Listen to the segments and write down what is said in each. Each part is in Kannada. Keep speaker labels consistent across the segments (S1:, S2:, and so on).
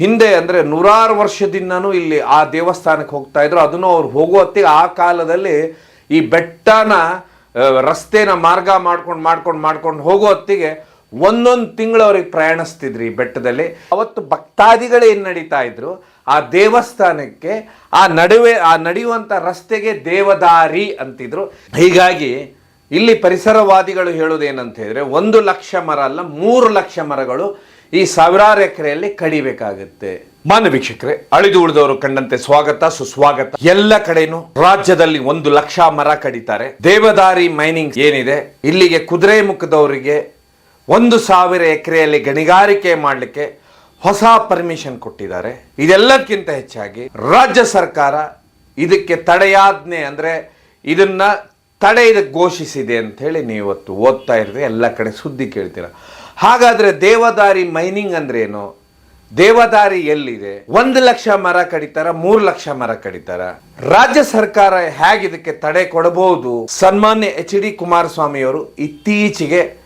S1: ಹಿಂದೆ ಅಂದರೆ ನೂರಾರು ವರ್ಷದಿಂದನೂ ಇಲ್ಲಿ ಆ ದೇವಸ್ಥಾನಕ್ಕೆ ಹೋಗ್ತಾ ಇದ್ರು. ಅದನ್ನು ಅವ್ರು ಹೋಗೋ ಹೊತ್ತಿಗೆ ಆ ಕಾಲದಲ್ಲಿ ಈ ಬೆಟ್ಟನ ರಸ್ತೆನ ಮಾರ್ಗ ಮಾಡ್ಕೊಂಡು ಮಾಡ್ಕೊಂಡು ಮಾಡ್ಕೊಂಡು ಹೋಗೋ ಹೊತ್ತಿಗೆ ಒಂದೊಂದು ತಿಂಗಳು ಅವ್ರಿಗೆ ಪ್ರಯಾಣಿಸ್ತಿದ್ರು ಈ ಬೆಟ್ಟದಲ್ಲಿ. ಅವತ್ತು ಭಕ್ತಾದಿಗಳು ಏನು ನಡೀತಾ ಇದ್ರು? ಆ ದೇವಸ್ಥಾನಕ್ಕೆ, ಆ ನಡುವೆ, ಆ ನಡೆಯುವಂಥ ರಸ್ತೆಗೆ ದೇವದಾರಿ ಅಂತಿದ್ರು. ಹೀಗಾಗಿ ಇಲ್ಲಿ ಪರಿಸರವಾದಿಗಳು ಹೇಳೋದೇನಂತ ಹೇಳಿದ್ರೆ, ಒಂದು ಲಕ್ಷ ಮರ ಅಲ್ಲ, ಮೂರು ಲಕ್ಷ ಮರಗಳು ಈ ಸಾವಿರಾರು ಎಕರೆಯಲ್ಲಿ ಕಡಿಬೇಕಾಗುತ್ತೆ. ಮಾನ್ಯ ವೀಕ್ಷಕರೇ, ಅಳಿದು ಉಳಿದವರು ಕಂಡಂತೆ ಸ್ವಾಗತ, ಸುಸ್ವಾಗತ. ಎಲ್ಲ ಕಡೆನೂ ರಾಜ್ಯದಲ್ಲಿ ಒಂದು ಲಕ್ಷ ಮರ ಕಡಿತಾರೆ. ದೇವದಾರಿ ಮೈನಿಂಗ್ ಏನಿದೆ? ಇಲ್ಲಿಗೆ ಕುದುರೆ ಮುಖದವರಿಗೆ ಒಂದು ಸಾವಿರ ಎಕರೆಯಲ್ಲಿ ಗಣಿಗಾರಿಕೆ ಮಾಡಲಿಕ್ಕೆ ಹೊಸ ಪರ್ಮಿಷನ್ ಕೊಟ್ಟಿದ್ದಾರೆ. ಇದೆಲ್ಲಕ್ಕಿಂತ ಹೆಚ್ಚಾಗಿ ರಾಜ್ಯ ಸರ್ಕಾರ ಇದಕ್ಕೆ ತಡೆಯಾಜ್ಞೆ ಅಂದರೆ ಇದನ್ನ ತಡೆ ಇದಕ್ಕೆ ಘೋಷಿಸಿದೆ ಅಂತ ಹೇಳಿ ನೀವು ಇವತ್ತು ಓದ್ತಾ ಇರ್ತೀರಿ ಎಲ್ಲ ಕಡೆ ಸುದ್ದಿ ಕೇಳ್ತೀರ. ಹಾಗಾದ್ರೆ ದೇವದಾರಿ ಮೈನಿಂಗ್ ಅಂದ್ರೆ ಏನು ದೇವದಾರಿ ಎಲ್ಲಿದೆ? ಒಂದು ಲಕ್ಷ ಮರ ಕಡಿತಾರ, ಮೂರು ಲಕ್ಷ ಮರ ಕಡಿತಾರ. ರಾಜ್ಯ ಸರ್ಕಾರ ಹೇಗೆ ಇದಕ್ಕೆ ತಡೆ ಕೊಡಬಹುದು? ಸನ್ಮಾನ್ಯ ಎಚ್ ಡಿ ಕುಮಾರಸ್ವಾಮಿಯವರು ಇತ್ತೀಚೆಗೆ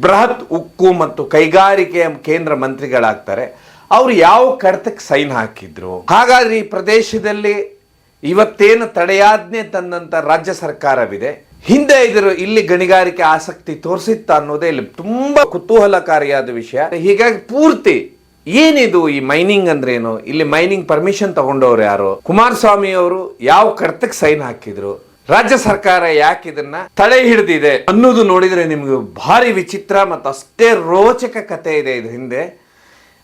S1: ಬೃಹತ್ ಉಕ್ಕು ಮತ್ತು ಕೈಗಾರಿಕೆಯ ಕೇಂದ್ರ ಮಂತ್ರಿಗಳಾಗ್ತಾರೆ. ಅವ್ರು ಯಾವ ಕಡತಕ್ಕೆ ಸೈನ್ ಹಾಕಿದ್ರು? ಹಾಗಾದ್ರೆ ಈ ಪ್ರದೇಶದಲ್ಲಿ ಇವತ್ತೇನು ತಡೆಯಾಜ್ಞೆ ತಂದಂತ ರಾಜ್ಯ ಸರ್ಕಾರವಿದೆ? ಹಿಂದೆ ಇದ್ರು ಇಲ್ಲಿ ಗಣಿಗಾರಿಕೆ ಆಸಕ್ತಿ ತೋರಿಸಿತ್ತ ಅನ್ನೋದೇ ಇಲ್ಲಿ ತುಂಬಾ ಕುತೂಹಲಕಾರಿಯಾದ ವಿಷಯ. ಹೀಗಾಗಿ ಪೂರ್ತಿ ಏನಿದು ಈ ಮೈನಿಂಗ್ ಅಂದ್ರೆ ಏನು ಇಲ್ಲಿ ಮೈನಿಂಗ್ ಪರ್ಮಿಷನ್ ತಗೊಂಡವ್ರು ಯಾರು? ಕುಮಾರಸ್ವಾಮಿ ಅವರು ಯಾವ ಕರ್ತಕ್ಕೆ ಸೈನ್ ಹಾಕಿದ್ರು? ರಾಜ್ಯ ಸರ್ಕಾರ ಯಾಕೆ ಇದನ್ನ ತಡೆ ಹಿಡಿದಿದೆ ಅನ್ನೋದು ನೋಡಿದ್ರೆ ನಿಮ್ಗೆ ಭಾರಿ ವಿಚಿತ್ರ ಮತ್ತು ಅಷ್ಟೇ ರೋಚಕ ಕತೆ ಇದೆ ಇದ್ರ ಹಿಂದೆ.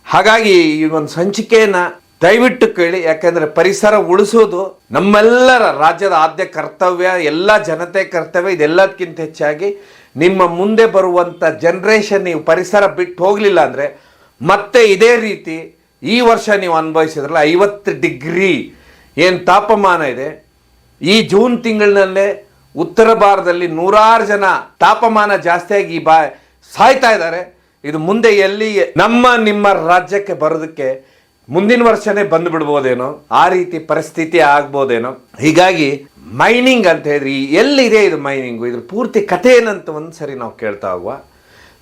S1: ಹಾಗಾಗಿ ಈ ಒಂದು ಸಂಚಿಕೆಯನ್ನ ದಯವಿಟ್ಟು ಕೇಳಿ, ಯಾಕೆಂದ್ರೆ ಪರಿಸರ ಉಳಿಸೋದು ನಮ್ಮೆಲ್ಲರ ರಾಜ್ಯದ ಆದ್ಯ ಕರ್ತವ್ಯ, ಎಲ್ಲ ಜನತೆ ಕರ್ತವ್ಯ, ಇದೆಲ್ಲದಕ್ಕಿಂತ ಹೆಚ್ಚಾಗಿ ನಿಮ್ಮ ಮುಂದೆ ಬರುವಂತ ಜನರೇಷನ್ ನೀವು ಪರಿಸರ ಬಿಟ್ಟು ಹೋಗಲಿಲ್ಲ ಅಂದ್ರೆ ಮತ್ತೆ ಇದೇ ರೀತಿ ಈ ವರ್ಷ ನೀವು ಅನುಭವಿಸಿದ್ರಲ್ಲ, ಐವತ್ತು ಡಿಗ್ರಿ ಏನು ತಾಪಮಾನ ಇದೆ. ಈ ಜೂನ್ ತಿಂಗಳಿನಲ್ಲೇ ಉತ್ತರ ಭಾರತದಲ್ಲಿ ನೂರಾರು ಜನ ತಾಪಮಾನ ಜಾಸ್ತಿಯಾಗಿ ಸಾಯ್ತಾ ಇದ್ದಾರೆ. ಇದು ಮುಂದೆ ಎಲ್ಲಿ, ನಮ್ಮ ನಿಮ್ಮ ರಾಜ್ಯಕ್ಕೆ ಬರೋದಕ್ಕೆ ಮುಂದಿನ ವರ್ಷನೇ ಬಂದು ಬಿಡ್ಬೋದೇನೋ? ಆ ರೀತಿ ಪರಿಸ್ಥಿತಿ ಆಗ್ಬೋದೇನೋ? ಹೀಗಾಗಿ ಮೈನಿಂಗ್ ಅಂತ ಹೇಳಿದ್ರೆ ಎಲ್ಲಿದೆ ಇದು ಮೈನಿಂಗು? ಇದ್ರ ಪೂರ್ತಿ ಕಥೆ ಏನಂತ ಒಂದ್ಸರಿ ನಾವು ಕೇಳ್ತಾ ಹೋಗುವ.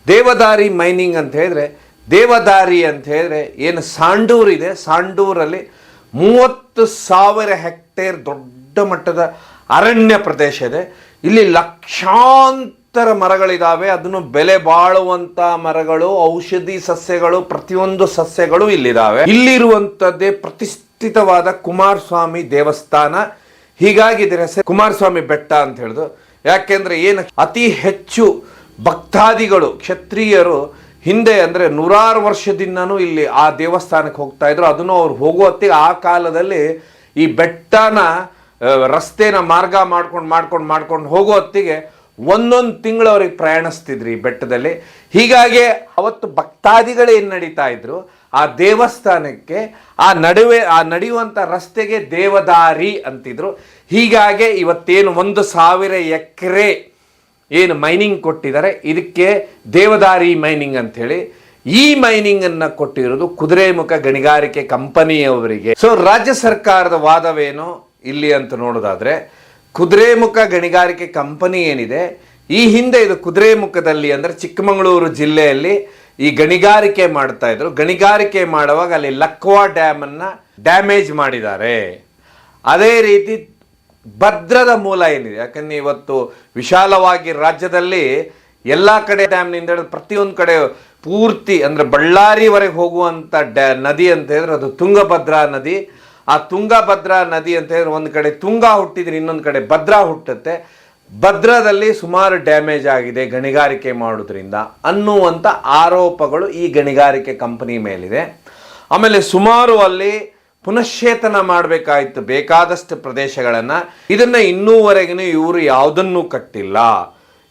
S1: ದೇವದಾರಿ ಮೈನಿಂಗ್ ಅಂತ ಹೇಳಿದ್ರೆ, ದೇವದಾರಿ ಅಂತ ಹೇಳಿದ್ರೆ ಏನು ಸಾಂಡೂರ್ ಇದೆ. ಸಾಂಡೂರಲ್ಲಿ ಮೂವತ್ತು ಸಾವಿರ ಹೆಕ್ಟೇರ್ ದೊಡ್ಡ ಮಟ್ಟದ ಅರಣ್ಯ ಪ್ರದೇಶ ಇದೆ. ಇಲ್ಲಿ ಲಕ್ಷಾಂತರ ಮರಗಳಿದಾವೆ. ಅದನ್ನು ಬೆಲೆ ಬಾಳುವಂತ ಮರಗಳು, ಔಷಧಿ ಸಸ್ಯಗಳು, ಪ್ರತಿಯೊಂದು ಸಸ್ಯಗಳು ಇಲ್ಲಿದ್ದಾವೆ ಇಲ್ಲಿರುವಂತದ್ದೇ ಪ್ರತಿಷ್ಠಿತವಾದ ಕುಮಾರಸ್ವಾಮಿ ದೇವಸ್ಥಾನ. ಹೀಗಾಗಿ ಇದರ ಹೆಸರು ಕುಮಾರಸ್ವಾಮಿ ಬೆಟ್ಟ ಅಂತ ಹೇಳಿದು. ಯಾಕೆಂದ್ರೆ ಏನು ಅತಿ ಹೆಚ್ಚು ಭಕ್ತಾದಿಗಳು, ಕ್ಷತ್ರಿಯರು ಹಿಂದೆ ಅಂದ್ರೆ ನೂರಾರು ವರ್ಷದಿಂದನೂ ಇಲ್ಲಿ ಆ ದೇವಸ್ಥಾನಕ್ಕೆ ಹೋಗ್ತಾ ಇದ್ರು. ಅದನ್ನು ಅವ್ರು ಹೋಗೋ ಹೊತ್ತಿಗೆ ಆ ಕಾಲದಲ್ಲಿ ಈ ಬೆಟ್ಟನ ರಸ್ತೆನ ಮಾರ್ಗ ಮಾಡ್ಕೊಂಡು ಮಾಡ್ಕೊಂಡು ಮಾಡ್ಕೊಂಡು ಹೋಗೋ ಹೊತ್ತಿಗೆ ಒಂದೊಂದು ತಿಂಗಳು ಅವ್ರಿಗೆ ಪ್ರಯಾಣಿಸ್ತಿದ್ರು ಬೆಟ್ಟದಲ್ಲಿ. ಹೀಗಾಗಿ ಅವತ್ತು ಭಕ್ತಾದಿಗಳು ಏನು ನಡೀತಾ ಇದ್ರು, ಆ ದೇವಸ್ಥಾನಕ್ಕೆ, ಆ ನಡುವೆ, ಆ ನಡೆಯುವಂಥ ರಸ್ತೆಗೆ ದೇವದಾರಿ ಅಂತಿದ್ರು. ಹೀಗಾಗಿ ಇವತ್ತೇನು ಒಂದು ಸಾವಿರ ಎಕರೆ ಏನು ಮೈನಿಂಗ್ ಕೊಟ್ಟಿದ್ದಾರೆ. ಇದಕ್ಕೆ ದೇವದಾರಿ ಮೈನಿಂಗ್ ಅಂತ ಹೇಳಿ ಈ ಮೈನಿಂಗ್ ಅನ್ನ ಕೊಟ್ಟಿರೋದು ಕುದುರೆಮುಖ ಗಣಿಗಾರಿಕೆ ಕಂಪನಿಯವರಿಗೆ. ಸೊ ರಾಜ್ಯ ಸರ್ಕಾರದ ವಾದವೇನು? ಇಲ್ಲಿ ಅಂತ ನೋಡೋದಾದ್ರೆ ಕುದುರೆಮುಖ ಗಣಿಗಾರಿಕೆ ಕಂಪನಿ ಏನಿದೆ, ಈ ಹಿಂದೆ ಇದು ಕುದುರೆಮುಖದಲ್ಲಿ ಅಂದರೆ ಚಿಕ್ಕಮಗಳೂರು ಜಿಲ್ಲೆಯಲ್ಲಿ ಈ ಗಣಿಗಾರಿಕೆ ಮಾಡ್ತಾ ಇದ್ರು. ಗಣಿಗಾರಿಕೆ ಮಾಡುವಾಗ ಅಲ್ಲಿ ಲಕ್ವಾ ಡ್ಯಾಮ್ ಅನ್ನ ಡ್ಯಾಮೇಜ್ ಮಾಡಿದ್ದಾರೆ. ಅದೇ ರೀತಿ ಭದ್ರದ ಮೂಲ ಏನಿದೆ, ಯಾಕಂದ್ರೆ ಇವತ್ತು ವಿಶಾಲವಾಗಿ ರಾಜ್ಯದಲ್ಲಿ ಎಲ್ಲ ಕಡೆ ಡ್ಯಾಮ್ನಿಂದ ಹಿಡಿದು ಪ್ರತಿಯೊಂದು ಕಡೆ ಪೂರ್ತಿ ಅಂದ್ರೆ ಬಳ್ಳಾರಿವರೆಗೆ ಹೋಗುವಂತ ಡ್ಯಾ, ನದಿ ಅಂತ ಹೇಳಿದ್ರೆ ಅದು ತುಂಗಭದ್ರಾ ನದಿ. ಆ ತುಂಗಭದ್ರಾ ನದಿ ಅಂತ ಹೇಳಿದ್ರೆ ಒಂದು ಕಡೆ ತುಂಗ ಹುಟ್ಟಿದ್ರೆ ಇನ್ನೊಂದು ಕಡೆ ಭದ್ರಾ ಹುಟ್ಟುತ್ತೆ. ಭದ್ರಾದಲ್ಲಿ ಸುಮಾರು ಡ್ಯಾಮೇಜ್ ಆಗಿದೆ ಗಣಿಗಾರಿಕೆ ಮಾಡೋದ್ರಿಂದ ಅನ್ನುವಂಥ ಆರೋಪಗಳು ಈ ಗಣಿಗಾರಿಕೆ ಕಂಪನಿ ಮೇಲಿದೆ. ಆಮೇಲೆ ಸುಮಾರು ಅಲ್ಲಿ ಪುನಶ್ಚೇತನ ಮಾಡಬೇಕಾಯಿತು ಬೇಕಾದಷ್ಟು ಪ್ರದೇಶಗಳನ್ನು. ಇದನ್ನು ಇನ್ನೂವರೆಗೂ ಇವರು ಯಾವುದನ್ನೂ ಕಟ್ಟಿಲ್ಲ.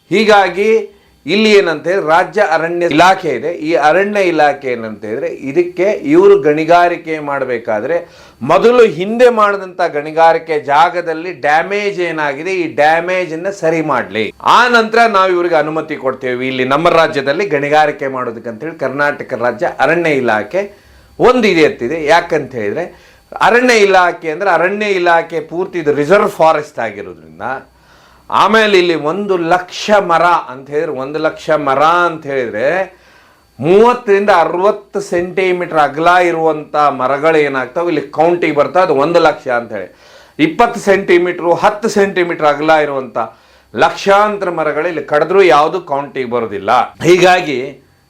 S1: ಹೀಗಾಗಿ ಇಲ್ಲಿ ಏನಂತ ಹೇಳಿದ್ರೆ ರಾಜ್ಯ ಅರಣ್ಯ ಇಲಾಖೆ ಇದೆ. ಈ ಅರಣ್ಯ ಇಲಾಖೆ ಏನಂತ ಹೇಳಿದ್ರೆ ಇದಕ್ಕೆ ಇವರು ಗಣಿಗಾರಿಕೆ ಮಾಡಬೇಕಾದ್ರೆ ಮೊದಲು ಹಿಂದೆ ಮಾಡಿದಂತ ಗಣಿಗಾರಿಕೆ ಜಾಗದಲ್ಲಿ ಡ್ಯಾಮೇಜ್ ಏನಾಗಿದೆ? ಈ ಡ್ಯಾಮೇಜ್ ಅನ್ನ ಸರಿ ಮಾಡಲಿ. ಆ ನಂತರ ನಾವು ಇವರಿಗೆ ಅನುಮತಿ ಕೊಡ್ತೇವೆ. ಇಲ್ಲಿ ನಮ್ಮ ರಾಜ್ಯದಲ್ಲಿ ಗಣಿಗಾರಿಕೆ ಮಾಡೋದಕ್ಕಂತೇಳಿ ಕರ್ನಾಟಕ ರಾಜ್ಯ ಅರಣ್ಯ ಇಲಾಖೆ ಒಂದು ಇದೆ ಅಂತಿದೆ. ಯಾಕಂತ ಹೇಳಿದ್ರೆ ಅರಣ್ಯ ಇಲಾಖೆ ಅಂದ್ರೆ ಅರಣ್ಯ ಇಲಾಖೆ ಪೂರ್ತಿ ಇದು ರಿಸರ್ವ್ ಫಾರೆಸ್ಟ್ ಆಗಿರೋದ್ರಿಂದ ಆಮೇಲೆ ಇಲ್ಲಿ ಒಂದು ಲಕ್ಷ ಮರ ಅಂತ ಹೇಳಿದ್ರೆ, ಒಂದು ಲಕ್ಷ ಮರ ಅಂತ ಹೇಳಿದ್ರೆ, ಮೂವತ್ತರಿಂದ ಅರವತ್ತು ಸೆಂಟಿಮೀಟರ್ ಅಗಲ ಇರುವಂಥ ಮರಗಳು ಏನಾಗ್ತಾವೆ? ಇಲ್ಲಿ ಕೌಂಟಿಗೆ ಬರ್ತಾ ಅದು ಒಂದು ಲಕ್ಷ ಅಂತ ಹೇಳಿ. ಇಪ್ಪತ್ತು ಸೆಂಟಿಮೀಟ್ರು, ಹತ್ತು ಸೆಂಟಿಮೀಟರ್ ಅಗಲ ಇರುವಂಥ ಲಕ್ಷಾಂತರ ಮರಗಳು ಇಲ್ಲಿ ಕಡಿದ್ರೂ ಯಾವುದು ಕೌಂಟಿಗೆ ಬರೋದಿಲ್ಲ. ಹೀಗಾಗಿ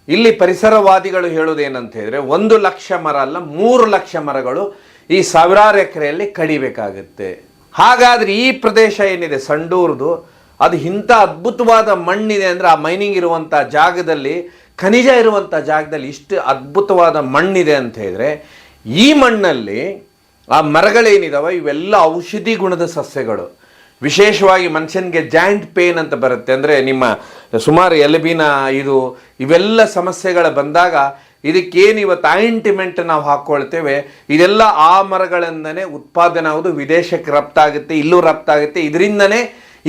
S1: ಇಲ್ಲಿ ಪರಿಸರವಾದಿಗಳು ಹೇಳೋದೇನಂತ ಹೇಳಿದ್ರೆ, ಒಂದು ಲಕ್ಷ ಮರ ಅಲ್ಲ, ಮೂರು ಲಕ್ಷ ಮರಗಳು ಈ ಸಾವಿರಾರು ಎಕರೆಯಲ್ಲಿ ಕಡಿಬೇಕಾಗುತ್ತೆ. ಹಾಗಾದ್ರೆ ಈ ಪ್ರದೇಶ ಏನಿದೆ ಸಂಡೂರ್ದು? ಅದು ಇಂಥ ಅದ್ಭುತವಾದ ಮಣ್ಣಿದೆ ಅಂದ್ರೆ ಆ ಮೈನಿಂಗ್ ಇರುವಂಥ ಜಾಗದಲ್ಲಿ, ಖನಿಜ ಇರುವಂಥ ಜಾಗದಲ್ಲಿ ಇಷ್ಟು ಅದ್ಭುತವಾದ ಮಣ್ಣಿದೆ ಅಂತ ಹೇಳಿದ್ರೆ, ಈ ಮಣ್ಣಲ್ಲಿ ಆ ಮರಗಳೇನಿದಾವೆ? ಇವೆಲ್ಲ ಔಷಧಿ ಗುಣದ ಸಸ್ಯಗಳು. ವಿಶೇಷವಾಗಿ ಮನುಷ್ಯನಿಗೆ ಜಾಯಿಂಟ್ ಪೇನ್ ಅಂತ ಬರುತ್ತೆ. ಅಂದರೆ ನಿಮ್ಮ ಸುಮಾರು ಎಲುಬಿನ ಇದು, ಇವೆಲ್ಲ ಸಮಸ್ಯೆಗಳು ಬಂದಾಗ ಇದಕ್ಕೇನು ಇವತ್ತು ಆಯಿಂಟಿಮೆಂಟ್ ನಾವು ಹಾಕ್ಕೊಳ್ತೇವೆ ಇದೆಲ್ಲ ಆ ಮರಗಳಿಂದನೇ ಉತ್ಪಾದನೆ ಆಗೋದು ವಿದೇಶಕ್ಕೆ ರಫ್ತಾಗುತ್ತೆ ಇಲ್ಲೂ ರಫ್ತಾಗುತ್ತೆ ಇದರಿಂದನೇ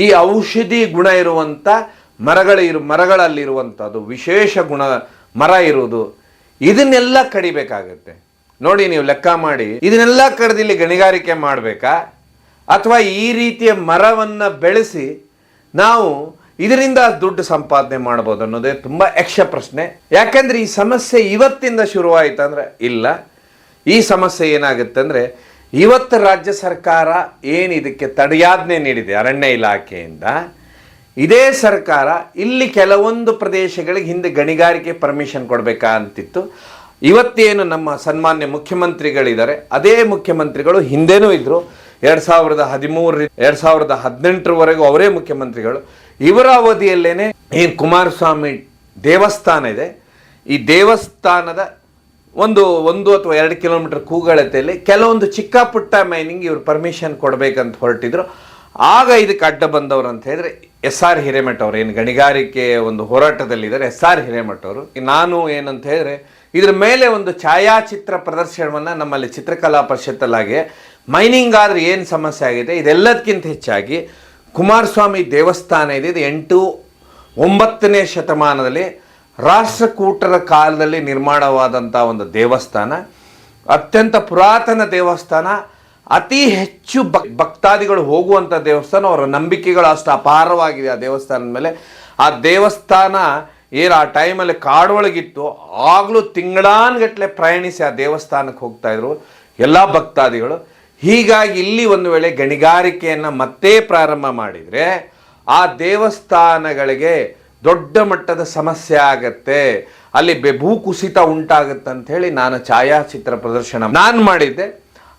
S1: ಈ ಔಷಧಿ ಗುಣ ಇರುವಂಥ ಮರಗಳಿರು ಮರಗಳಲ್ಲಿರುವಂಥದ್ದು ವಿಶೇಷ ಗುಣ ಮರ ಇರುವುದು, ಇದನ್ನೆಲ್ಲ ಕಡಿಬೇಕಾಗತ್ತೆ. ನೋಡಿ ನೀವು ಲೆಕ್ಕ ಮಾಡಿ, ಇದನ್ನೆಲ್ಲ ಕಡ್ದು ಇಲ್ಲಿ ಗಣಿಗಾರಿಕೆ ಮಾಡಬೇಕಾ? ಅಥವಾ ಈ ರೀತಿಯ ಮರವನ್ನು ಬೆಳೆಸಿ ನಾವು ಇದರಿಂದ ದುಡ್ಡು ಸಂಪಾದನೆ ಮಾಡ್ಬೋದು ಅನ್ನೋದೇ ತುಂಬ ಯಕ್ಷ ಪ್ರಶ್ನೆ. ಯಾಕೆಂದ್ರೆ ಈ ಸಮಸ್ಯೆ ಇವತ್ತಿಂದ ಶುರುವಾಯಿತು ಅಂದ್ರೆ ಇಲ್ಲ. ಈ ಸಮಸ್ಯೆ ಏನಾಗುತ್ತೆ ಅಂದರೆ ಇವತ್ತು ರಾಜ್ಯ ಸರ್ಕಾರ ಏನು ಇದಕ್ಕೆ ತಡೆಯಾಜ್ಞೆ ನೀಡಿದೆ ಅರಣ್ಯ ಇಲಾಖೆಯಿಂದ, ಇದೇ ಸರ್ಕಾರ ಇಲ್ಲಿ ಕೆಲವೊಂದು ಪ್ರದೇಶಗಳಿಗೆ ಹಿಂದೆ ಗಣಿಗಾರಿಕೆ ಪರ್ಮಿಷನ್ ಕೊಡಬೇಕಾ ಅಂತಿತ್ತು. ಇವತ್ತೇನು ನಮ್ಮ ಸನ್ಮಾನ್ಯ ಮುಖ್ಯಮಂತ್ರಿಗಳಿದ್ದಾರೆ, ಅದೇ ಮುಖ್ಯಮಂತ್ರಿಗಳು ಹಿಂದೆನೂ ಇದ್ದರು ಎರಡು ಸಾವಿರದ ಹದಿಮೂರ ಎರಡು ಸಾವಿರದ ಹದಿನೆಂಟರವರೆಗೂ ಅವರೇ ಮುಖ್ಯಮಂತ್ರಿಗಳು. ಇವರ ಅವಧಿಯಲ್ಲೇನೆ ಈ ಕುಮಾರಸ್ವಾಮಿ ದೇವಸ್ಥಾನ ಇದೆ. ಈ ದೇವಸ್ಥಾನದ ಒಂದು ಒಂದು ಅಥವಾ ಎರಡು ಕಿಲೋಮೀಟರ್ ಕೂಗಳತೆಯಲ್ಲಿ ಕೆಲವೊಂದು ಚಿಕ್ಕ ಪುಟ್ಟ ಮೈನಿಂಗ್ ಇವರು ಪರ್ಮಿಷನ್ ಕೊಡಬೇಕಂತ ಹೊರಟಿದ್ರು. ಆಗ ಇದಕ್ಕೆ ಅಡ್ಡ ಬಂದವರು ಅಂತ ಹೇಳಿದ್ರೆ ಎಸ್ ಆರ್ ಹಿರೇಮಠ ಅವರು, ಏನು ಗಣಿಗಾರಿಕೆ ಒಂದು ಹೋರಾಟದಲ್ಲಿದ್ದಾರೆ ಎಸ್ ಆರ್ ಹಿರೇಮಠ ಅವರು. ನಾನು ಏನಂತ ಹೇಳಿದ್ರೆ ಇದ್ರ ಮೇಲೆ ಒಂದು ಛಾಯಾಚಿತ್ರ ಪ್ರದರ್ಶನವನ್ನು ನಮ್ಮಲ್ಲಿ ಚಿತ್ರಕಲಾ ಪರಿಷತ್ತಲ್ಲಾಗಿ ಮೈನಿಂಗ್ ಆದ್ರೆ ಏನು ಸಮಸ್ಯೆ ಆಗಿದೆ ಇದೆಲ್ಲದಕ್ಕಿಂತ ಹೆಚ್ಚಾಗಿ ಕುಮಾರಸ್ವಾಮಿ ದೇವಸ್ಥಾನ ಇದೆ. ಇದು ಎಂಟು ಒಂಬತ್ತನೇ ಶತಮಾನದಲ್ಲಿ ರಾಷ್ಟ್ರಕೂಟರ ಕಾಲದಲ್ಲಿ ನಿರ್ಮಾಣವಾದಂಥ ಒಂದು ದೇವಸ್ಥಾನ. ಅತ್ಯಂತ ಪುರಾತನ ದೇವಸ್ಥಾನ. ಅತಿ ಹೆಚ್ಚು ಭಕ್, ಭಕ್ತಾದಿಗಳು ಹೋಗುವಂಥ ದೇವಸ್ಥಾನ. ಅವರ ನಂಬಿಕೆಗಳು ಅಷ್ಟು ಅಪಾರವಾಗಿದೆ ಆ ದೇವಸ್ಥಾನದ ಮೇಲೆ. ಆ ದೇವಸ್ಥಾನ ಏನು ಆ ಟೈಮಲ್ಲಿ ಕಾಡೊಳಗಿತ್ತು. ಆಗಲೂ ತಿಂಗಳಾನ್ಗಟ್ಟಲೆ ಪ್ರಯಾಣಿಸಿ ಆ ದೇವಸ್ಥಾನಕ್ಕೆ ಹೋಗ್ತಾಯಿದ್ರು ಎಲ್ಲ ಭಕ್ತಾದಿಗಳು. ಹೀಗಾಗಿ ಇಲ್ಲಿ ಒಂದು ವೇಳೆ ಗಣಿಗಾರಿಕೆಯನ್ನು ಮತ್ತೆ ಪ್ರಾರಂಭ ಮಾಡಿದರೆ ಆ ದೇವಸ್ಥಾನಗಳಿಗೆ ದೊಡ್ಡ ಮಟ್ಟದ ಸಮಸ್ಯೆ ಆಗತ್ತೆ. ಅಲ್ಲಿ ಭೂಕುಸಿತ ಉಂಟಾಗುತ್ತೆ ಹೇಳಿ ನಾನು ಛಾಯಾಚಿತ್ರ ಪ್ರದರ್ಶನ ನಾನು ಮಾಡಿದ್ದೆ.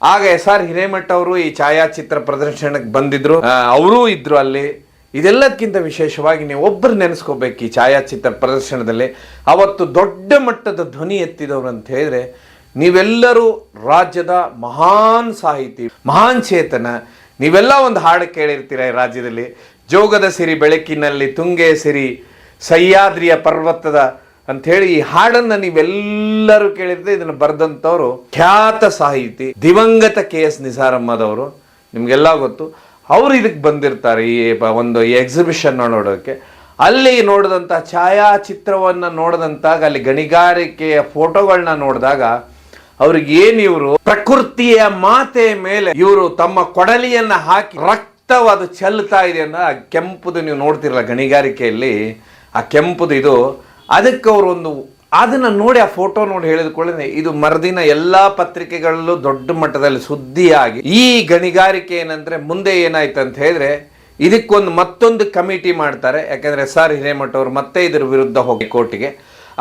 S1: ಆಗ ಎಸ್ ಆರ್ ಹಿರೇಮಠ ಅವರು ಈ ಛಾಯಾಚಿತ್ರ ಪ್ರದರ್ಶನಕ್ಕೆ ಬಂದಿದ್ರು. ಅವರೂ ಇದ್ರು ಅಲ್ಲಿ. ಇದೆಲ್ಲದಕ್ಕಿಂತ ವಿಶೇಷವಾಗಿ ನೀವು ಒಬ್ಬರು ನೆನೆಸ್ಕೋಬೇಕು ಈ ಛಾಯಾಚಿತ್ರ ಪ್ರದರ್ಶನದಲ್ಲಿ. ಅವತ್ತು ದೊಡ್ಡ ಮಟ್ಟದ ಧ್ವನಿ ಎತ್ತಿದವರು ಅಂತ ಹೇಳಿದ್ರೆ ನೀವೆಲ್ಲರೂ ರಾಜ್ಯದ ಮಹಾನ್ ಸಾಹಿತಿ, ಮಹಾನ್ ಚೇತನ. ನೀವೆಲ್ಲ ಒಂದು ಹಾಡು ಕೇಳಿರ್ತೀರ ಈ ರಾಜ್ಯದಲ್ಲಿ? ಜೋಗದ ಸಿರಿ ಬೆಳಕಿನಲ್ಲಿ ತುಂಗೆ ಸಿರಿ, ಸಹ್ಯಾದ್ರಿಯ ಪರ್ವತದ ಅಂಥೇಳಿ ಈ ಹಾಡನ್ನು ನೀವೆಲ್ಲರೂ ಕೇಳಿದ್ರೆ ಇದನ್ನು ಬರೆದಂಥವ್ರು ಖ್ಯಾತ ಸಾಹಿತಿ ದಿವಂಗತ ಕೆ ಎಸ್ ನಿಸಾರಮ್ಮದವರು. ನಿಮಗೆಲ್ಲ ಗೊತ್ತು. ಅವರು ಇದಕ್ಕೆ ಬಂದಿರ್ತಾರೆ ಈ ಒಂದು ಒಂದು ಎಕ್ಸಿಬಿಷನ್ ನೋಡೋದಕ್ಕೆ. ಅಲ್ಲಿ ನೋಡಿದಂಥ ಛಾಯಾಚಿತ್ರವನ್ನು ನೋಡಿದಂತಾಗ, ಅಲ್ಲಿ ಗಣಿಗಾರಿಕೆಯ ಫೋಟೋಗಳನ್ನ ನೋಡಿದಾಗ ಅವ್ರಿಗೆ ಇವರು ಪ್ರಕೃತಿಯ ಮಾತೆ ಮೇಲೆ ಇವರು ತಮ್ಮ ಕೊಡಲಿಯನ್ನ ಹಾಕಿ ರಕ್ತವಾದ ಚೆಲ್ತಾ ಇದೆ ಅನ್ನೋ ಆ ಕೆಂಪುದು ನೀವು ನೋಡ್ತಿರಲ್ಲ ಗಣಿಗಾರಿಕೆಯಲ್ಲಿ, ಆ ಕೆಂಪುದು ಇದು. ಅದಕ್ಕೆ ಅವರು ಒಂದು ಅದನ್ನ ನೋಡಿ ಆ ಫೋಟೋ ನೋಡಿ ಹೇಳಿದ ಕೂಡಲೇ ಇದು ಮರದಿನ ಎಲ್ಲಾ ಪತ್ರಿಕೆಗಳಲ್ಲೂ ದೊಡ್ಡ ಮಟ್ಟದಲ್ಲಿ ಸುದ್ದಿಯಾಗಿ, ಈ ಗಣಿಗಾರಿಕೆ ಏನಂದ್ರೆ ಮುಂದೆ ಏನಾಯ್ತು ಅಂತ ಹೇಳಿದ್ರೆ ಇದಕ್ಕೊಂದು ಮತ್ತೊಂದು ಕಮಿಟಿ ಮಾಡ್ತಾರೆ. ಯಾಕಂದ್ರೆ ಎಸ್ ಆರ್ ಹಿರೇಮಠ ಅವರು ಮತ್ತೆ ಇದರ ವಿರುದ್ಧ ಹೋಗಿ ಕೋರ್ಟಿಗೆ.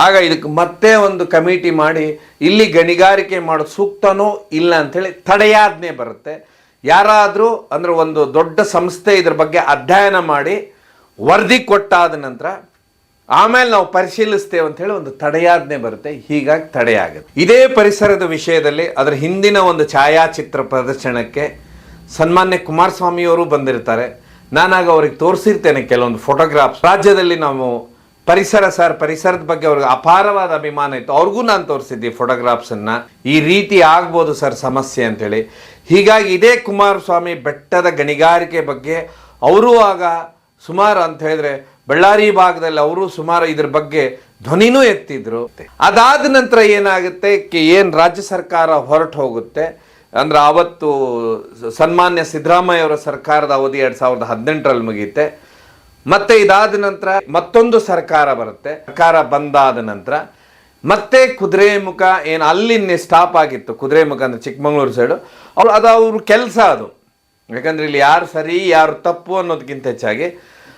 S1: ಆಗ ಇದಕ್ಕೆ ಮತ್ತೆ ಒಂದು ಕಮಿಟಿ ಮಾಡಿ, ಇಲ್ಲಿ ಗಣಿಗಾರಿಕೆ ಮಾಡೋದು ಸೂಕ್ತನೋ ಇಲ್ಲ ಅಂಥೇಳಿ ತಡೆಯಾಜ್ಞೆ ಬರುತ್ತೆ. ಯಾರಾದರೂ ಅಂದ್ರೆ ಒಂದು ದೊಡ್ಡ ಸಂಸ್ಥೆ ಇದ್ರ ಬಗ್ಗೆ ಅಧ್ಯಯನ ಮಾಡಿ, ವರದಿ ಕೊಟ್ಟಾದ ನಂತರ ಆಮೇಲೆ ನಾವು ಪರಿಶೀಲಿಸ್ತೇವೆ ಅಂಥೇಳಿ ಒಂದು ತಡೆಯಾಜ್ಞೆ ಬರುತ್ತೆ. ಹೀಗಾಗಿ ತಡೆಯಾಗುತ್ತೆ ಇದೇ ಪರಿಸರದ ವಿಷಯದಲ್ಲಿ ಅದರ ಹಿಂದಿನ ಒಂದು ಛಾಯಾಚಿತ್ರ ಪ್ರದರ್ಶನಕ್ಕೆ ಸನ್ಮಾನ್ಯ ಕುಮಾರಸ್ವಾಮಿಯವರು ಬಂದಿರ್ತಾರೆ. ನಾನಾಗ ಅವ್ರಿಗೆ ತೋರಿಸಿರ್ತೇನೆ ಕೆಲವೊಂದು ಫೋಟೋಗ್ರಾಫ್ಸ್ ರಾಜ್ಯದಲ್ಲಿ ನಾವು ಪರಿಸರ ಸರ್, ಪರಿಸರದ ಬಗ್ಗೆ ಅವ್ರಿಗೆ ಅಪಾರವಾದ ಅಭಿಮಾನ ಇತ್ತು. ಅವ್ರಿಗೂ ನಾನು ತೋರಿಸಿದ್ದೆ ಫೋಟೋಗ್ರಾಫ್ಸನ್ನ ಈ ರೀತಿ ಆಗ್ಬೋದು ಸರ್ ಸಮಸ್ಯೆ ಅಂತೇಳಿ. ಹೀಗಾಗಿ ಇದೇ ಕುಮಾರಸ್ವಾಮಿ ಬೆಟ್ಟದ ಗಣಿಗಾರಿಕೆ ಬಗ್ಗೆ ಅವರು ಆಗ ಸುಮಾರು ಅಂತ ಹೇಳಿದ್ರೆ ಬಳ್ಳಾರಿ ಭಾಗದಲ್ಲಿ ಅವರು ಸುಮಾರು ಇದ್ರ ಬಗ್ಗೆ ಧ್ವನಿನೂ ಎತ್ತಿದ್ರು. ಅದಾದ ನಂತರ ಏನಾಗುತ್ತೆ ಏನ್ ರಾಜ್ಯ ಸರ್ಕಾರ ಹೊರಟು ಹೋಗುತ್ತೆ. ಅಂದ್ರೆ ಅವತ್ತು ಸನ್ಮಾನ್ಯ ಸಿದ್ದರಾಮಯ್ಯ ಅವರ ಸರ್ಕಾರದ ಅವಧಿ ಎರಡು ಸಾವಿರದ ಹದಿನೆಂಟರಲ್ಲಿ ಮುಗಿಯುತ್ತೆ. ಮತ್ತೆ ಇದಾದ ನಂತರ ಮತ್ತೊಂದು ಸರ್ಕಾರ ಬರುತ್ತೆ. ಸರ್ಕಾರ ಬಂದಾದ ನಂತರ ಮತ್ತೆ ಕುದುರೆಮುಖ ಏನು ಅಲ್ಲಿ ಸ್ಟಾಪ್ ಆಗಿತ್ತು. ಕುದುರೆಮುಖ ಅಂದ್ರೆ ಚಿಕ್ಕಮಂಗ್ಳೂರು ಸೈಡು ಅವ್ರು ಅದು ಅವ್ರ ಕೆಲಸ ಅದು. ಯಾಕಂದರೆ ಇಲ್ಲಿ ಯಾರು ಸರಿ, ಯಾರು ತಪ್ಪು ಅನ್ನೋದಕ್ಕಿಂತ ಹೆಚ್ಚಾಗಿ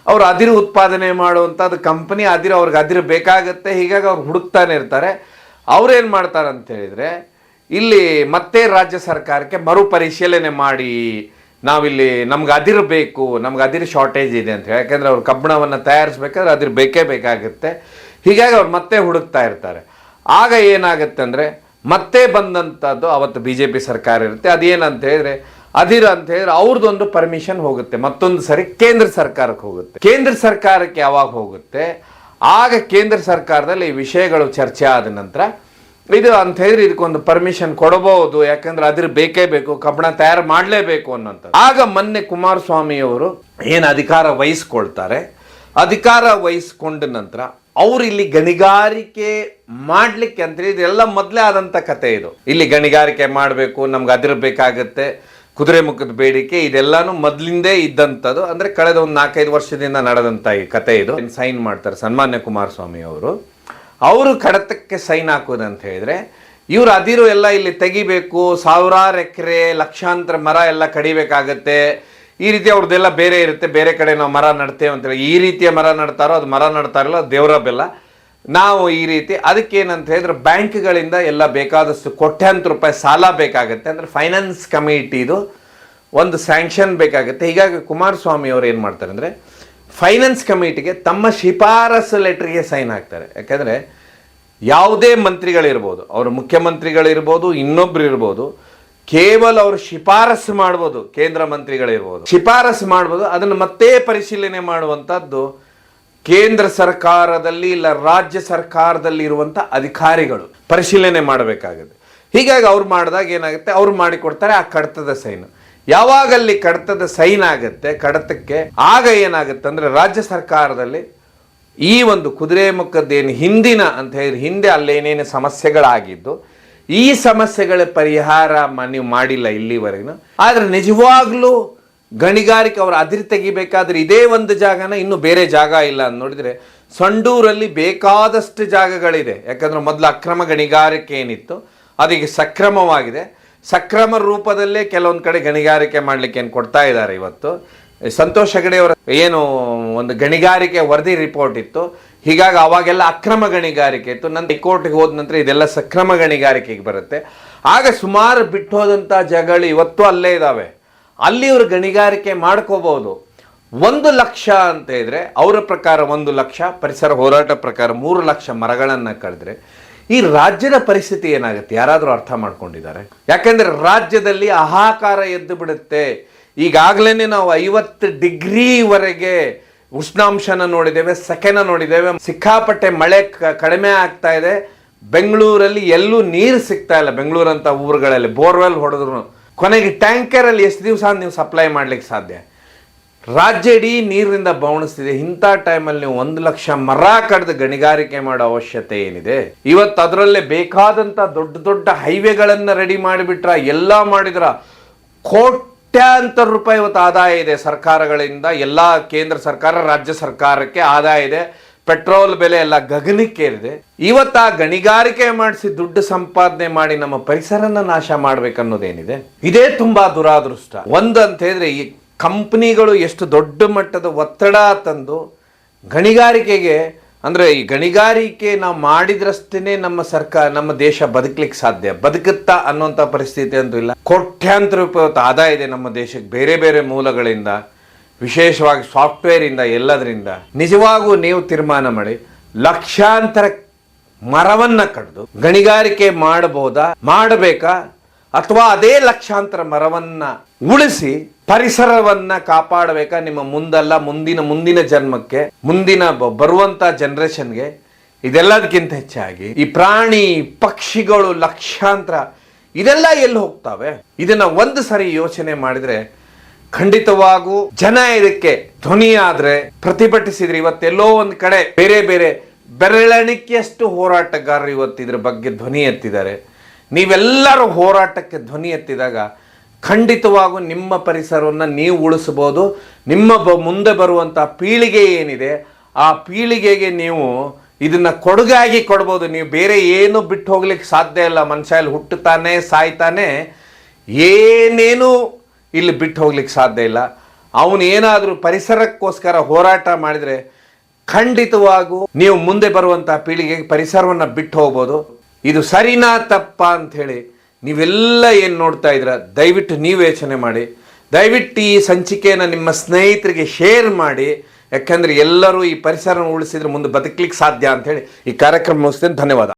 S1: ಅವ್ರು ಅದಿರು ಉತ್ಪಾದನೆ ಮಾಡುವಂಥದ್ದು ಕಂಪ್ನಿ ಅದಿರು ಅವ್ರಿಗೆ ಅದಿರು ಬೇಕಾಗುತ್ತೆ. ಹೀಗಾಗಿ ಅವ್ರು ಹುಡುಕ್ತಾನೆ ಇರ್ತಾರೆ. ಅವ್ರೇನು ಮಾಡ್ತಾರೆ ಅಂತ ಹೇಳಿದರೆ, ಇಲ್ಲಿ ಮತ್ತೆ ರಾಜ್ಯ ಸರ್ಕಾರಕ್ಕೆ ಮರುಪರಿಶೀಲನೆ ಮಾಡಿ ನಾವಿಲ್ಲಿ ನಮ್ಗೆ ಅದಿರು ಬೇಕು, ನಮ್ಗೆ ಅದಿರು ಶಾರ್ಟೇಜ್ ಇದೆ ಅಂತ ಹೇಳಿ. ಯಾಕಂದ್ರೆ ಅವ್ರು ಕಬ್ಬಣವನ್ನು ತಯಾರಿಸ್ಬೇಕಾದ್ರೆ ಅದಿರು ಬೇಕೇ ಬೇಕಾಗುತ್ತೆ. ಹೀಗಾಗಿ ಅವ್ರು ಮತ್ತೆ ಹುಡುಕ್ತಾ ಇರ್ತಾರೆ. ಆಗ ಏನಾಗುತ್ತೆ ಅಂದರೆ ಮತ್ತೆ ಬಂದಂಥದ್ದು ಅವತ್ತು ಬಿ ಜೆ ಪಿ ಸರ್ಕಾರ ಇರುತ್ತೆ. ಅದೇನಂತ ಹೇಳಿದ್ರೆ ಅದಿರು ಅಂತ ಹೇಳಿದ್ರೆ ಅವ್ರದ್ದೊಂದು ಪರ್ಮಿಷನ್ ಹೋಗುತ್ತೆ. ಮತ್ತೊಂದು ಸರಿ ಕೇಂದ್ರ ಸರ್ಕಾರಕ್ಕೆ ಹೋಗುತ್ತೆ. ಕೇಂದ್ರ ಸರ್ಕಾರಕ್ಕೆ ಯಾವಾಗ ಹೋಗುತ್ತೆ? ಆಗ ಕೇಂದ್ರ ಸರ್ಕಾರದಲ್ಲಿ ಈ ವಿಷಯಗಳು ಚರ್ಚೆ ಆದ ನಂತರ ಇದು ಅಂತ ಹೇಳಿದ್ರೆ ಇದಕ್ಕೊಂದು ಪರ್ಮಿಷನ್ ಕೊಡಬಹುದು, ಯಾಕಂದ್ರೆ ಅದ್ರ ಬೇಕೇ ಬೇಕು, ಕಬ್ಬಣ ತಯಾರು ಮಾಡಲೇಬೇಕು ಅನ್ನೋಂಥ ಆಗ ಮೊನ್ನೆ ಕುಮಾರಸ್ವಾಮಿ ಅವರು ಏನು ಅಧಿಕಾರ ವಹಿಸ್ಕೊಳ್ತಾರೆ? ಅಧಿಕಾರ ವಹಿಸ್ಕೊಂಡ ನಂತರ ಅವ್ರು ಇಲ್ಲಿ ಗಣಿಗಾರಿಕೆ ಮಾಡ್ಲಿಕ್ಕೆ ಅಂತ ಹೇಳಿ ಇದೆಲ್ಲ ಮೊದಲೇ ಆದಂತ ಕತೆ ಇದು. ಇಲ್ಲಿ ಗಣಿಗಾರಿಕೆ ಮಾಡಬೇಕು, ನಮ್ಗೆ ಅದ್ರ ಬೇಕಾಗುತ್ತೆ ಕುದುರೆ ಮುಖದ ಬೇಡಿಕೆ, ಇದೆಲ್ಲಾನು ಮೊದ್ಲಿಂದೇ ಇದ್ದಂಥದ್ದು. ಅಂದ್ರೆ ಕಳೆದ ಒಂದು ನಾಲ್ಕೈದು ವರ್ಷದಿಂದ ನಡೆದಂತ ಈ ಕತೆ ಇದು. ಸೈನ್ ಮಾಡ್ತಾರೆ ಸನ್ಮಾನ್ಯ ಕುಮಾರಸ್ವಾಮಿ ಅವರು ಅವರು ಕಡತಕ್ಕೆ ಸೈನ್ ಹಾಕೋದಂತ ಹೇಳಿದ್ರೆ, ಇವರು ಅದಿರು ಎಲ್ಲ ಇಲ್ಲಿ ತೆಗಿಬೇಕು, ಸಾವಿರಾರು ಎಕರೆ ಲಕ್ಷಾಂತರ ಮರ ಎಲ್ಲ ಕಡಿಬೇಕಾಗತ್ತೆ, ಈ ರೀತಿ ಅವ್ರದ್ದೆಲ್ಲ ಬೇರೆ ಇರುತ್ತೆ, ಬೇರೆ ಕಡೆ ನಾವು ಮರ ನಡ್ತೇವೆ ಅಂತೇಳಿ ಈ ರೀತಿಯ ಮರ ನಡ್ತಾರೋ, ಅದು ಮರ ನಡ್ತಾರಲ್ಲ ದೇವರ ಬೆಲ್ಲ. ನಾವು ಈ ರೀತಿ ಅದಕ್ಕೇನಂತ ಹೇಳಿದ್ರೆ ಬ್ಯಾಂಕ್ಗಳಿಂದ ಎಲ್ಲ ಬೇಕಾದಷ್ಟು ಕೋಟ್ಯಾಂತರ ರೂಪಾಯಿ ಸಾಲ ಬೇಕಾಗುತ್ತೆ. ಅಂದರೆ ಫೈನಾನ್ಸ್ ಕಮಿಟಿದು ಒಂದು ಸ್ಯಾಂಕ್ಷನ್ ಬೇಕಾಗುತ್ತೆ. ಹೀಗಾಗಿ ಕುಮಾರಸ್ವಾಮಿ ಅವರು ಏನು ಮಾಡ್ತಾರೆ ಅಂದರೆ ಫೈನಾನ್ಸ್ ಕಮಿಟಿಗೆ ತಮ್ಮ ಶಿಫಾರಸು ಲೆಟ್ರಿಗೆ ಸೈನ್ ಹಾಕ್ತಾರೆ. ಯಾಕಂದರೆ ಯಾವುದೇ ಮಂತ್ರಿಗಳಿರ್ಬೋದು, ಅವರು ಮುಖ್ಯಮಂತ್ರಿಗಳಿರ್ಬೋದು ಇನ್ನೊಬ್ರು ಇರ್ಬೋದು ಕೇವಲ ಅವರು ಶಿಫಾರಸು ಮಾಡ್ಬೋದು, ಕೇಂದ್ರ ಮಂತ್ರಿಗಳಿರ್ಬೋದು. ಶಿಫಾರಸು ಮಾಡ್ಬೋದು, ಅದನ್ನು ಮತ್ತೆ ಪರಿಶೀಲನೆ ಮಾಡುವಂಥದ್ದು ಕೇಂದ್ರ ಸರ್ಕಾರದಲ್ಲಿ ಇಲ್ಲ ರಾಜ್ಯ ಸರ್ಕಾರದಲ್ಲಿ ಇರುವಂಥ ಅಧಿಕಾರಿಗಳು ಪರಿಶೀಲನೆ ಮಾಡಬೇಕಾಗುತ್ತೆ. ಹೀಗಾಗಿ ಅವ್ರು ಮಾಡಿದಾಗ ಏನಾಗುತ್ತೆ? ಅವ್ರು ಮಾಡಿಕೊಡ್ತಾರೆ ಆ ಕಡತದ ಸೈನ್. ಯಾವಾಗಲ್ಲಿ ಕಡತದ ಸೈನ್ ಆಗುತ್ತೆ, ಕಡತಕ್ಕೆ ಆಗ ಏನಾಗುತ್ತೆ ಅಂದ್ರೆ ರಾಜ್ಯ ಸರ್ಕಾರದಲ್ಲಿ ಈ ಒಂದು ಕುದುರೆ ಮುಖದ್ದೇನು ಹಿಂದಿನ ಅಂತ ಹೇಳಿ ಹಿಂದೆ ಅಲ್ಲೇನೇನು ಸಮಸ್ಯೆಗಳಾಗಿದ್ದು, ಈ ಸಮಸ್ಯೆಗಳ ಪರಿಹಾರ ನೀವು ಮಾಡಿಲ್ಲ ಇಲ್ಲಿವರೆಗೂ. ಆದ್ರೆ ನಿಜವಾಗ್ಲೂ ಗಣಿಗಾರಿಕೆ ಅವರು ಅದಿರು ತೆಗಿಬೇಕಾದ್ರೆ ಇದೇ ಒಂದು ಜಾಗನ ಇನ್ನು ಬೇರೆ ಜಾಗ ಇಲ್ಲ ಅಂತ ನೋಡಿದ್ರೆ ಸಂಡೂರಲ್ಲಿ ಬೇಕಾದಷ್ಟು ಜಾಗಗಳಿದೆ. ಯಾಕಂದ್ರೆ ಮೊದಲು ಅಕ್ರಮ ಗಣಿಗಾರಿಕೆ ಏನಿತ್ತು, ಅದೀಗ ಸಕ್ರಮವಾಗಿದೆ. ಸಕ್ರಮ ರೂಪದಲ್ಲೇ ಕೆಲವೊಂದು ಕಡೆ ಗಣಿಗಾರಿಕೆ ಮಾಡಲಿಕ್ಕೆ ಏನು ಕೊಡ್ತಾ ಇದ್ದಾರೆ ಇವತ್ತು. ಸಂತೋಷ್ ಹೆಗಡೆ ಅವರ ಏನು ಒಂದು ಗಣಿಗಾರಿಕೆ ವರದಿ ರಿಪೋರ್ಟ್ ಇತ್ತು. ಹೀಗಾಗಿ ಅವಾಗೆಲ್ಲ ಅಕ್ರಮ ಗಣಿಗಾರಿಕೆ ಇತ್ತು. ನಂತರ ಹೈಕೋರ್ಟ್ಗೆ ಹೋದ ನಂತರ ಇದೆಲ್ಲ ಸಕ್ರಮ ಗಣಿಗಾರಿಕೆಗೆ ಬರುತ್ತೆ. ಆಗ ಸುಮಾರು ಬಿಟ್ಟೋದಂಥ ಜಾಗಗಳು ಇವತ್ತು ಅಲ್ಲೇ ಇದ್ದಾವೆ ಅಲ್ಲಿ ಇವರು ಗಣಿಗಾರಿಕೆ ಮಾಡ್ಕೋಬಹುದು. ಒಂದು ಲಕ್ಷ ಅಂತ ಇದ್ರೆ ಅವರ ಪ್ರಕಾರ ಒಂದು ಲಕ್ಷ, ಪರಿಸರ ಹೋರಾಟ ಪ್ರಕಾರ ಮೂರು ಲಕ್ಷ ಮರಗಳನ್ನು ಕಳೆದ್ರೆ ಈ ರಾಜ್ಯದ ಪರಿಸ್ಥಿತಿ ಏನಾಗುತ್ತೆ? ಯಾರಾದರೂ ಅರ್ಥ ಮಾಡ್ಕೊಂಡಿದ್ದಾರೆ? ಯಾಕೆಂದರೆ ರಾಜ್ಯದಲ್ಲಿ ಹಾಹಾಕಾರ ಎದ್ದು ಬಿಡುತ್ತೆ. ಈಗಾಗಲೇ ನಾವು ಐವತ್ತು ಡಿಗ್ರಿವರೆಗೆ ಉಷ್ಣಾಂಶನ ನೋಡಿದ್ದೇವೆ, ಸೆಕೆನ ನೋಡಿದ್ದೇವೆ. ಸಿಕ್ಕಾಪಟ್ಟೆ ಮಳೆ ಕಡಿಮೆ ಆಗ್ತಾ ಇದೆ. ಬೆಂಗಳೂರಲ್ಲಿ ಎಲ್ಲೂ ನೀರು ಸಿಗ್ತಾ ಇಲ್ಲ ಬೆಂಗಳೂರಂಥ ಊರುಗಳಲ್ಲಿ. ಬೋರ್ವೆಲ್ ಹೊಡೆದ್ರು. ಕೊನೆಗೆ ಟ್ಯಾಂಕರಲ್ಲಿ ಎಷ್ಟು ದಿವಸ ನೀವು ಸಪ್ಲೈ ಮಾಡ್ಲಿಕ್ಕೆ ಸಾಧ್ಯ? ರಾಜ್ಯ ಇಡೀ ನೀರಿನಿಂದ ಬವಣಿಸ್ತಿದೆ. ಇಂಥ ಟೈಮಲ್ಲಿ ನೀವು ಒಂದು ಲಕ್ಷ ಮರ ಕಡ್ದು ಗಣಿಗಾರಿಕೆ ಮಾಡೋ ಅವಶ್ಯತೆ ಏನಿದೆ? ಇವತ್ತು ಅದರಲ್ಲೇ ಬೇಕಾದಂಥ ದೊಡ್ಡ ದೊಡ್ಡ ಹೈವೇಗಳನ್ನು ರೆಡಿ ಮಾಡಿಬಿಟ್ರ, ಎಲ್ಲ ಮಾಡಿದ್ರ ಕೋಟ್ಯಾಂತರ ರೂಪಾಯಿ ಇವತ್ತು ಆದಾಯ ಇದೆ ಸರ್ಕಾರಗಳಿಂದ. ಎಲ್ಲ ಕೇಂದ್ರ ಸರ್ಕಾರ, ರಾಜ್ಯ ಸರ್ಕಾರಕ್ಕೆ ಆದಾಯ ಇದೆ. ಪೆಟ್ರೋಲ್ ಬೆಲೆ ಎಲ್ಲ ಗಗನಕ್ಕೇರಿದೆ ಇವತ್ತು ಆ ಗಣಿಗಾರಿಕೆ ಮಾಡಿಸಿ ದುಡ್ಡು ಸಂಪಾದನೆ ಮಾಡಿ ನಮ್ಮ ಪರಿಸರನ ನಾಶ ಮಾಡ್ಬೇಕನ್ನೋದೇನಿದೆ? ಇದೇ ತುಂಬಾ ದುರಾದೃಷ್ಟ. ಒಂದು ಅಂತ ಹೇಳಿದ್ರೆ ಈ ಕಂಪ್ನಿಗಳು ಎಷ್ಟು ದೊಡ್ಡ ಮಟ್ಟದ ಒತ್ತಡ ತಂದು ಗಣಿಗಾರಿಕೆಗೆ, ಅಂದ್ರೆ ಈ ಗಣಿಗಾರಿಕೆ ನಾವು ಮಾಡಿದ್ರಷ್ಟೇ ನಮ್ಮ ಸರ್ಕಾರ, ನಮ್ಮ ದೇಶ ಬದುಕಲಿಕ್ಕೆ ಸಾಧ್ಯ. ಬದುಕುತ್ತಾ ಅನ್ನುವಂಥ ಪರಿಸ್ಥಿತಿ ಅಂತೂ ಇಲ್ಲ. ಕೋಟ್ಯಾಂತರ ರೂಪಾಯಿ ಆದಾಯ ಇದೆ ನಮ್ಮ ದೇಶಕ್ಕೆ ಬೇರೆ ಬೇರೆ ಮೂಲಗಳಿಂದ, ವಿಶೇಷವಾಗಿ ಸಾಫ್ಟ್ವೇರಿಂದ ಎಲ್ಲದರಿಂದ. ನಿಜವಾಗೂ ನೀವು ತೀರ್ಮಾನ ಮಾಡಿ, ಲಕ್ಷಾಂತರ ಮರವನ್ನು ಕಡಿದು ಗಣಿಗಾರಿಕೆ ಮಾಡಬಹುದಾ? ಮಾಡಬೇಕಾ? ಅಥವಾ ಅದೇ ಲಕ್ಷಾಂತರ ಮರವನ್ನ ಉಳಿಸಿ ಪರಿಸರವನ್ನ ಕಾಪಾಡಬೇಕಾ ನಿಮ್ಮ ಮುಂದಲ್ಲ ಮುಂದಿನ ಮುಂದಿನ ಜನ್ಮಕ್ಕೆ, ಮುಂದಿನ ಬರುವಂತ ಜನರೇಷನ್ಗೆ ಇದೆಲ್ಲದಕ್ಕಿಂತ ಹೆಚ್ಚಾಗಿ ಈ ಪ್ರಾಣಿ ಪಕ್ಷಿಗಳು ಲಕ್ಷಾಂತರ ಇದೆಲ್ಲ ಎಲ್ಲಿ ಹೋಗ್ತಾವೆ? ಇದನ್ನ ಒಂದು ಸರಿ ಯೋಚನೆ ಮಾಡಿದ್ರೆ ಖಂಡಿತವಾಗೂ ಜನ ಇದಕ್ಕೆ ಧ್ವನಿಯಾದ್ರೆ ಪ್ರತಿಭಟಿಸಿದ್ರೆ ಇವತ್ತೆಲ್ಲೋ ಒಂದು ಕಡೆ ಬೇರೆ ಬೇರೆ ಬೆರಳೆಣಿಕೆಯಷ್ಟು ಹೋರಾಟಗಾರರು ಇವತ್ತು ಇದ್ರ ಬಗ್ಗೆ ಧ್ವನಿ ಎತ್ತಿದ್ದಾರೆ. ನೀವೆಲ್ಲರೂ ಹೋರಾಟಕ್ಕೆ ಧ್ವನಿ ಎತ್ತಿದಾಗ ಖಂಡಿತವಾಗೂ ನಿಮ್ಮ ಪರಿಸರವನ್ನು ನೀವು ಉಳಿಸ್ಬೋದು ನಿಮ್ಮ ಬ ಮುಂದೆ ಬರುವಂಥ ಪೀಳಿಗೆ ಏನಿದೆ, ಆ ಪೀಳಿಗೆಗೆ ನೀವು ಇದನ್ನು ಕೊಡುಗಾಗಿ ಕೊಡ್ಬೋದು. ನೀವು ಬೇರೆ ಏನು ಬಿಟ್ಟು ಹೋಗ್ಲಿಕ್ಕೆ ಸಾಧ್ಯ ಇಲ್ಲ. ಮನುಷ್ಯ ಇಲ್ಲಿ ಹುಟ್ಟುತ್ತಾನೆ, ಸಾಯ್ತಾನೆ. ಏನೇನು ಇಲ್ಲಿ ಬಿಟ್ಟು ಹೋಗ್ಲಿಕ್ಕೆ ಸಾಧ್ಯ ಇಲ್ಲ. ಅವನು ಏನಾದರೂ ಪರಿಸರಕ್ಕೋಸ್ಕರ ಹೋರಾಟ ಮಾಡಿದರೆ ಖಂಡಿತವಾಗೂ ನೀವು ಮುಂದೆ ಬರುವಂಥ ಪೀಳಿಗೆಗೆ ಪರಿಸರವನ್ನು ಬಿಟ್ಟು ಹೋಗ್ಬೋದು. ಇದು ಸರಿನಾ ತಪ್ಪಾ ಅಂತ ಹೇಳಿ ನೀವೆಲ್ಲ ಏನು ನೋಡ್ತಾ ಇದ್ದೀರ? ದಯವಿಟ್ಟು ನೀವು ಯೋಚನೆ ಮಾಡಿ. ದಯವಿಟ್ಟು ಈ ಸಂಚಿಕೆಯನ್ನು ನಿಮ್ಮ ಸ್ನೇಹಿತರಿಗೆ ಶೇರ್ ಮಾಡಿ. ಯಾಕಂದ್ರೆ ಎಲ್ಲರೂ ಈ ಪರಿಸರನ ಉಳಿಸಿದ್ರೆ ಮುಂದೆ ಬದುಕಲಿಕ್ಕೆ ಸಾಧ್ಯ ಅಂತ ಹೇಳಿ ಈ ಕಾರ್ಯಕ್ರಮ ಮುಗಿಸ್ತೇನೆ. ಧನ್ಯವಾದ.